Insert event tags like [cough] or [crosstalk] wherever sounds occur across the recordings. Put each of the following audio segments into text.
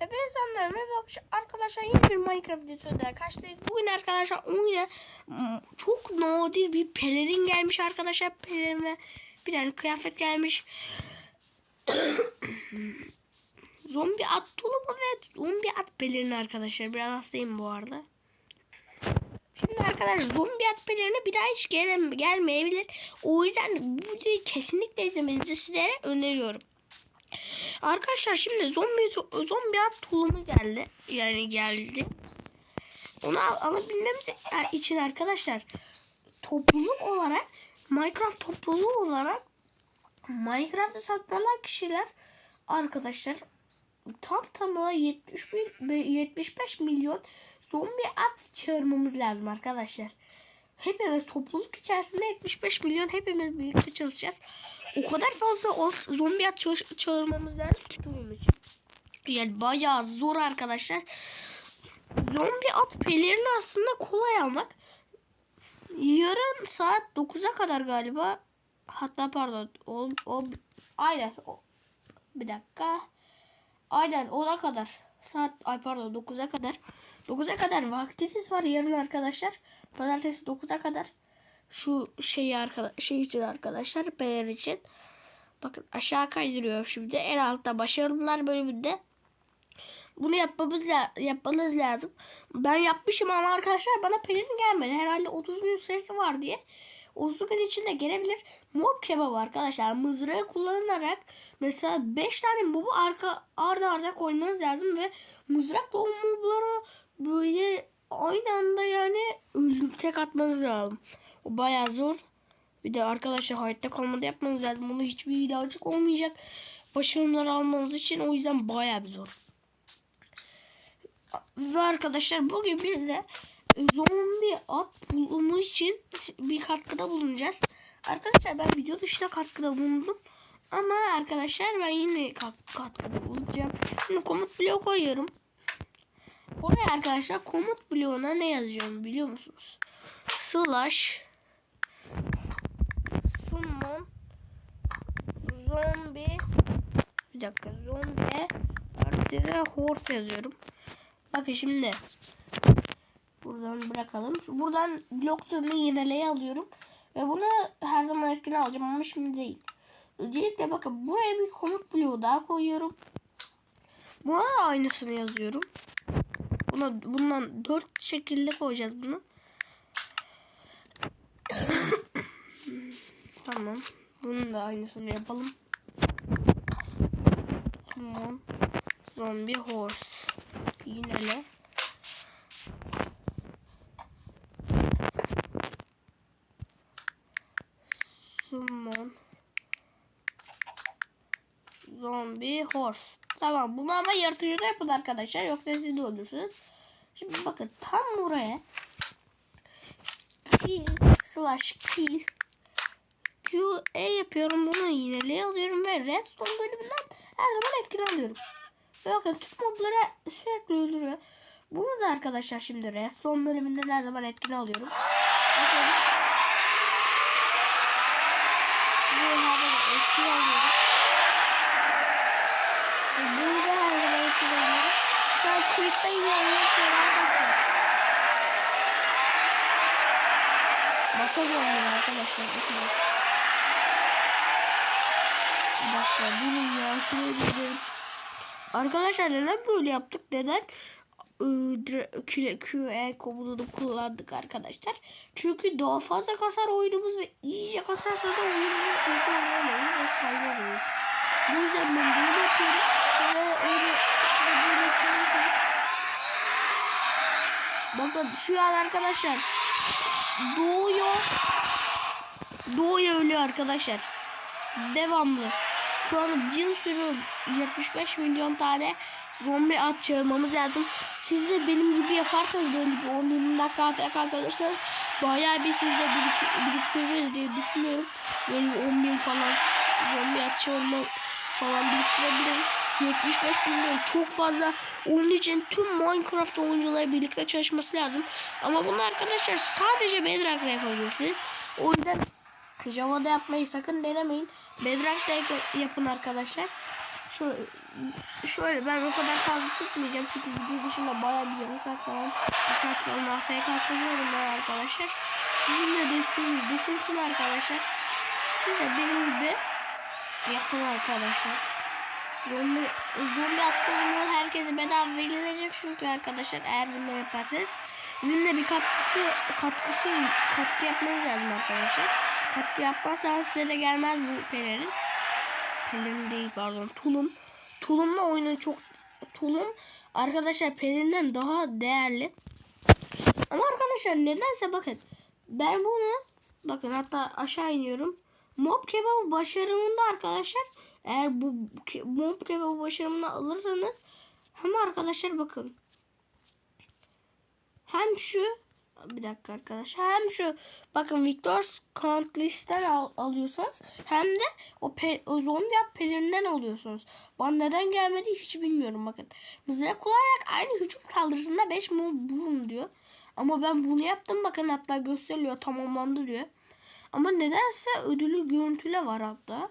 Hepinize selamlar. Merhaba arkadaşlar yeni bir Minecraft videosuyla karşıdayız. Bugün arkadaşlar oyuna mm, çok nadir bir pelerin gelmiş arkadaşlar. Pelerin ve bir tane kıyafet gelmiş. [coughs] zombi at tulumu ve zombi at pelerini arkadaşlar. Biraz hastayım bu arada. Şimdi arkadaşlar zombi at pelerini bir daha hiç gelmeyebilir. O yüzden bu videoyu kesinlikle izlemenizi sizlere öneriyorum. Arkadaşlar şimdi zombi zombi at tulumu geldi. Yani geldi. Onu al, alabilmemiz için arkadaşlar topluluk olarak Minecraft topluluğu olarak Minecraft'ı saklanan kişiler arkadaşlar tam tamına 70 bin- 75 milyon zombi at çağırmamız lazım arkadaşlar. Hepimiz topluluk içerisinde 75 milyon hepimiz birlikte çalışacağız. O kadar fazla ot- zombi çağırmamız lazım ki. Yani bayağı zor arkadaşlar. Zombi at pelerini aslında kolay almak. Yarın saat 9'a kadar galiba. Hatta pardon. O, o aynen. O, bir dakika. Aynen 10'a kadar. Saat ay pardon 9'a kadar. 9'a kadar vaktiniz var yarın arkadaşlar. Pazartesi 9'a kadar. Şu şeyi arkadaş şey için arkadaşlar beğen için. Bakın aşağı kaydırıyor şimdi. En altta başarımlar bölümünde. Bunu yapmamız yapmanız lazım. Ben yapmışım ama arkadaşlar bana pelerin gelmedi. Herhalde 30 gün süresi var diye. 30 gün içinde gelebilir. Mob kebabı arkadaşlar. Mızrağı kullanarak mesela 5 tane mobu arka arda arda koymanız lazım ve mızrakla o mobları böyle aynı anda yani öldüm tek atmanız lazım. O bayağı zor. Bir de arkadaşlar hayatta kalmada yapmanız lazım. Bunu hiçbir hile olmayacak. Başarımlar almanız için o yüzden bayağı bir zor. Ve arkadaşlar bugün biz de zombi at bulumu için bir katkıda bulunacağız. Arkadaşlar ben video dışında katkıda bulundum. Ama arkadaşlar ben yine kat- katkıda bulunacağım. Şimdi komut bloğu koyuyorum. Oraya arkadaşlar komut bloğuna ne yazacağım biliyor musunuz? Slash summon zombi bir dakika zombi artıra horse yazıyorum. Bakın şimdi buradan bırakalım. Buradan bloklarını yineleye alıyorum. Ve bunu her zaman etkili alacağım ama şimdi değil. Öncelikle bakın buraya bir komut bloğu daha koyuyorum. Buna aynısını yazıyorum. Buna, bundan dört şekilde koyacağız bunu. Tamam. Bunun da aynısını yapalım. Summon Zombie Horse. Yinele. Summon Zombie Horse. Tamam bunu ama yaratıcıda yapın arkadaşlar. Yoksa siz de ölürsünüz. Şimdi bakın tam buraya kill slash kill Q E yapıyorum bunu yineleye alıyorum ve redstone bölümünden her zaman etkili alıyorum. Ve bakın tüm mobları sürekli öldürüyor. Bunu da arkadaşlar şimdi redstone bölümünden her zaman etkili alıyorum. Bu her zaman alıyorum. Ve da her alıyorum. Şu an kayıttayım yani. Arkadaşlar. Basamıyorum bunu arkadaşlar. Dakika durun ya şuraya gidelim. Arkadaşlar neden böyle yaptık? Neden? QE komutunu kullandık arkadaşlar. Çünkü daha fazla kasar oyunumuz ve iyice kasarsa da oyunumuz iyice oynamayız ve saymaz oyun. Bu yüzden ben böyle yapıyorum. Ve öyle size böyle yapıyorsunuz. Bakın şu an arkadaşlar doğuyor. Doğuyor ölüyor arkadaşlar. Devamlı. Şu an bir sürü 75 milyon tane zombi at çağırmamız lazım. Siz de benim gibi yaparsanız böyle bir 10-20 dakika AFK kalırsanız bayağı bir sizde birik biriktiririz diye düşünüyorum. Yani 10 bin falan zombi at çağırma falan biriktirebiliriz. 75 milyon çok fazla. Onun için tüm Minecraft oyuncuları birlikte çalışması lazım. Ama bunu arkadaşlar sadece Bedrock'ta yapabilirsiniz. O yüzden Java'da yapmayı sakın denemeyin. Bedrock'ta yapın arkadaşlar. Şöyle, şöyle ben o kadar fazla tutmayacağım çünkü video dışında bayağı bir yarım saat falan bir saat falan AFK kalıyorum ben arkadaşlar. Sizin de desteğiniz dokunsun arkadaşlar. Siz de benim gibi yapın arkadaşlar. Zombi, zombi atlarını herkese bedava verilecek çünkü arkadaşlar eğer bunları yaparsanız sizin de bir katkısı katkısı katkı yapmanız lazım arkadaşlar. Katkı yapmazsanız size de gelmez bu pelerin. Pelerin değil pardon tulum. Tulumla oyunun çok tulum arkadaşlar pelerinden daha değerli. Ama arkadaşlar nedense bakın ben bunu bakın hatta aşağı iniyorum. Mob kebabı başarımında arkadaşlar eğer bu mob kebabı başarımını alırsanız hem arkadaşlar bakın hem şu bir dakika arkadaşlar hem şu bakın Victor's Count List'ten al, alıyorsunuz hem de o, pe, o zombi at pelerinden alıyorsunuz. Bana neden gelmedi hiç bilmiyorum bakın. Mızrak kullanarak aynı hücum saldırısında 5 mob vurun diyor. Ama ben bunu yaptım bakın hatta gösteriliyor tamamlandı diyor. Ama nedense ödülü görüntüle var hatta.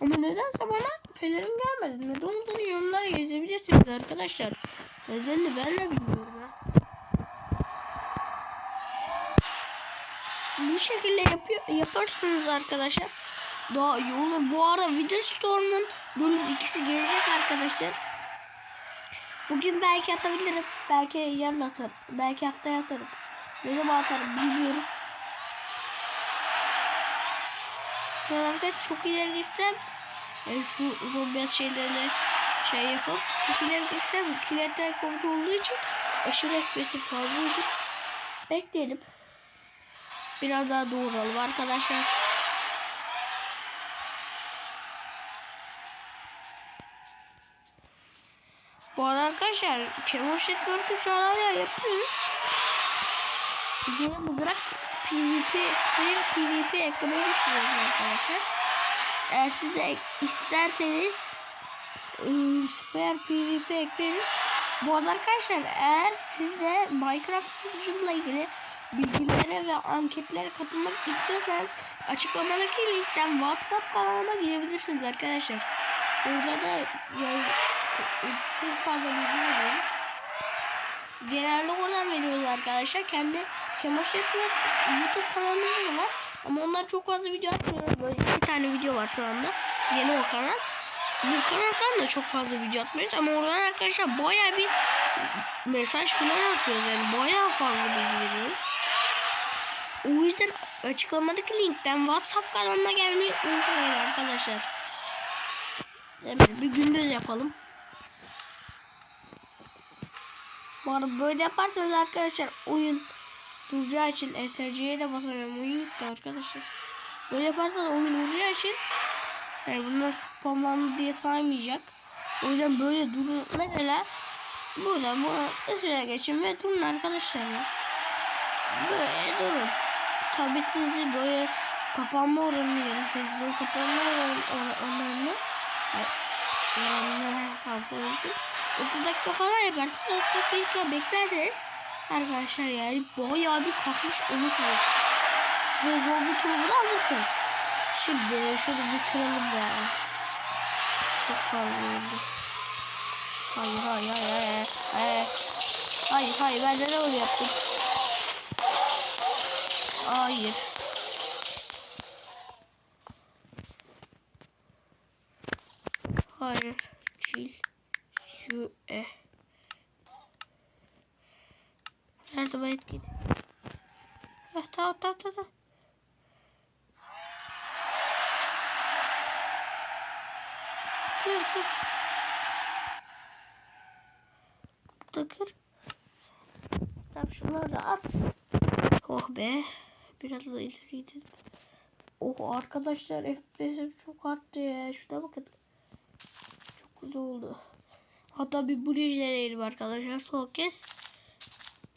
Ama nedense bana pelerin gelmedi. Neden olduğunu yorumlara yazabilirsiniz arkadaşlar. Nedenini ben de bilmiyorum ha. Bu şekilde yapıyor, yaparsınız arkadaşlar. Daha iyi olur. Bu arada Video Storm'un bölüm ikisi gelecek arkadaşlar. Bugün belki atabilirim. Belki yarın atarım. Belki haftaya atarım. Ne zaman atarım bilmiyorum. Ben arkadaş çok ileri gitsem yani şu zombi şeylerle şey yapıp çok ileri gitsem kiletten komut olduğu için aşırı ekmesi fazla olur. Bekleyelim. Biraz daha doğuralım arkadaşlar. Bu arada arkadaşlar Kemoş Network'ü şu an yapıyoruz. Yeni mızrak PvP, Spear PvP eklemeyi düşünüyoruz arkadaşlar. Eğer siz de isterseniz Spear PvP ekleriz. Bu arada arkadaşlar eğer siz de Minecraft sunucumla ilgili bilgilere ve anketlere katılmak istiyorsanız açıklamadaki linkten WhatsApp kanalıma girebilirsiniz arkadaşlar. Orada da yani, çok fazla bilgi veriyoruz. Genelde oradan veriyoruz arkadaşlar. Kendi Kemoşetler YouTube kanalımız da var. Ama onlar çok fazla video atmıyor. Böyle iki tane video var şu anda. Yeni o kanal. Bu kanaldan da çok fazla video atmıyoruz. Ama oradan arkadaşlar baya bir mesaj falan atıyoruz. Yani baya fazla bilgi veriyoruz. O yüzden açıklamadaki linkten WhatsApp kanalına gelmeyi unutmayın arkadaşlar. Evet, bir gündüz yapalım. Bu arada böyle yaparsanız arkadaşlar oyun duracağı için SRC'ye de basamıyorum. Oyun gitti arkadaşlar. Böyle yaparsanız oyun duracağı için yani bunlar spamlandı diye saymayacak. O yüzden böyle durun. Mesela burada bunu üstüne geçin ve durun arkadaşlar. Böyle durun. Tabii sizi böyle kapanma oranını ya da televizyon kapanma oranı, oranını Ay, oranını tam koydum. 30 dakika falan yaparsınız. 30 dakika beklerseniz arkadaşlar yani bayağı bir kasmış olursunuz. Ve zombi turunu alırsınız. Şimdi şöyle bir kıralım ya. Çok fazla oldu. Hayır hayır hayır hayır. Hayır hayır, ben neden öyle yaptım? Hayır. Hayır. Çil. Şu e. Nerede bu etkin? Heh, tamam tamam tamam. Kır kır. Burada kır. Tamam şunları da at. Oh be. Biraz da ileri gidelim. Oh arkadaşlar FPS'im çok arttı ya. Şuna bakın. Çok güzel oldu. Hatta bir bridge deneyelim arkadaşlar. Son kez.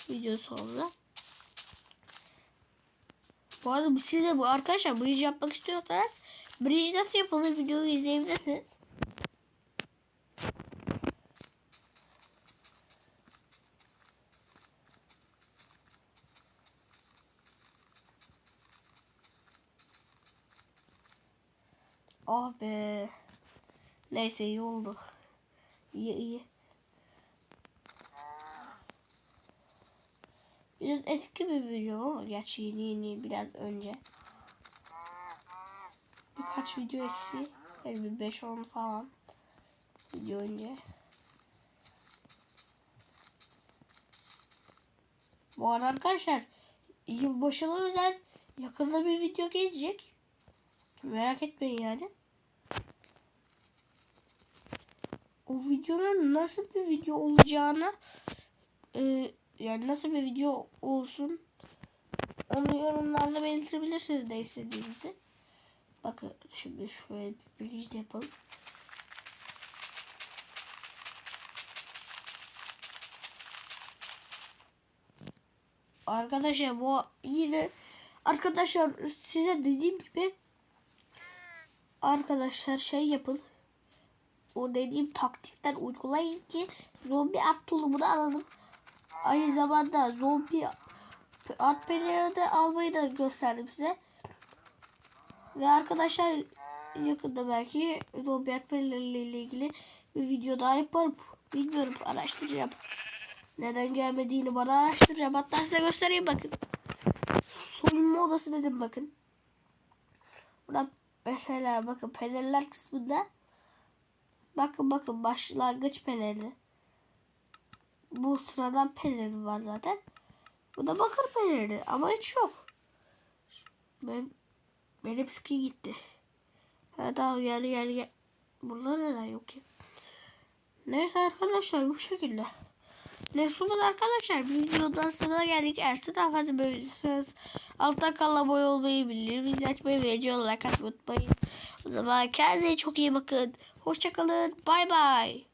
Video sonunda. Bu arada siz de bu arkadaşlar bridge yapmak istiyorsanız bridge nasıl yapılır videoyu izleyebilirsiniz. Ah be. Neyse iyi oldu. İyi iyi. Biraz eski bir video ama gerçi yeni yeni biraz önce. Birkaç video eski. Yani bir 5-10 falan. Video önce. Bu arada arkadaşlar yılbaşına özel yakında bir video gelecek. Merak etmeyin yani. O videonun nasıl bir video olacağını e, yani nasıl bir video olsun onu yorumlarda belirtebilirsiniz de istediğinizi. Bakın şimdi şöyle bir bilgi yapalım. Arkadaşlar bu yine arkadaşlar size dediğim gibi arkadaşlar şey yapın. O dediğim taktikten uygulayın ki zombi at tulumunu alalım. Aynı zamanda zombi at pelerini de almayı da gösterdim size. Ve arkadaşlar yakında belki zombi at pelerinle ilgili bir video daha yaparım. Bilmiyorum araştıracağım. Neden gelmediğini bana araştıracağım. Hatta size göstereyim bakın. Soyunma odası dedim bakın. Burada mesela bakın pelerinler kısmında bakın bakın başlangıç pelerini. Bu sıradan pelerin var zaten. Bu da bakır pelerini ama hiç yok. Benim, benim ski gitti. Ha tamam gel gel gel. Burada neden yok ya? Neyse arkadaşlar bu şekilde. Neyse bu arkadaşlar bir videodan sonra geldik. Eğer size daha fazla istiyorsanız altta kanala abone olmayı, bildirim açmayı ve video olarak atmayı unutmayın. O zaman kendinize çok iyi bakın. Hoşçakalın. Bay bay.